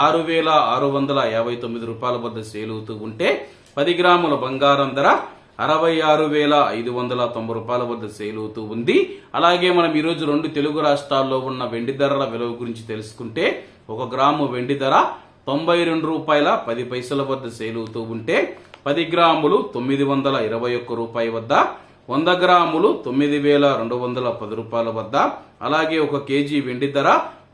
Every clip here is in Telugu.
ఆరు వేల ఆరు వందల యాభై తొమ్మిది రూపాయల వద్ద సేలుతూ ఉంటే పది గ్రాముల బంగారం ధర అరవై ఆరు వేల ఐదు వందల తొంభై రూపాయల వద్ద సేలుతూ ఉంది. అలాగే మనం ఈరోజు రెండు తెలుగు రాష్ట్రాల్లో ఉన్న వెండి ధరల విలువ గురించి తెలుసుకుంటే ఒక గ్రాము వెండి ధర తొంభై రెండు రూపాయల పది పైసల వద్ద సేలుతూ ఉంటే పది గ్రాములు తొమ్మిది వందల ఇరవై ఒక్క రూపాయి వద్ద వంద గ్రాములు తొమ్మిది వేల రెండు వందల పది రూపాయల వద్ద అలాగే ఒక కేజీ వెండి ధర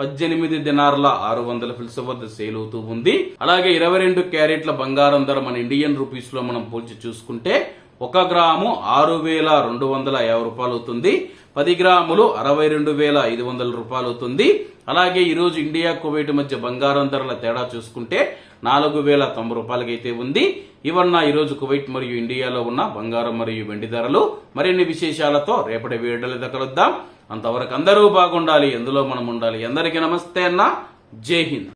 పద్దెనిమిది దినార్ల ఆరు వందల ఫిల్స్ వద్ద సేల్ అవుతూ ఉంది. అలాగే ఇరవై రెండు క్యారెట్ల బంగారం ధర మన ఇండియన్ రూపీస్లో మనం పోల్చి చూసుకుంటే ఒక గ్రాము ఆరు వేల రెండు వందల యాభై రూపాయలు అవుతుంది. పది గ్రాములు అరవై రెండు వేల ఐదు వందల రూపాయలు అవుతుంది. అలాగే ఈరోజు ఇండియా కువైట్ మధ్య బంగారం ధరల తేడా చూసుకుంటే నాలుగు వేల తొంభై రూపాయలకైతే ఉంది. ఇవన్న ఈరోజు కువైట్ మరియు ఇండియాలో ఉన్న బంగారం మరియు వెండి ధరలు. మరిన్ని విశేషాలతో రేపటి వీడియోలు కలుద్దాం. అంతవరకు అందరూ బాగుండాలి. ఎందులో మనం ఉండాలి? అందరికీ నమస్తే అన్న. జై హింద్.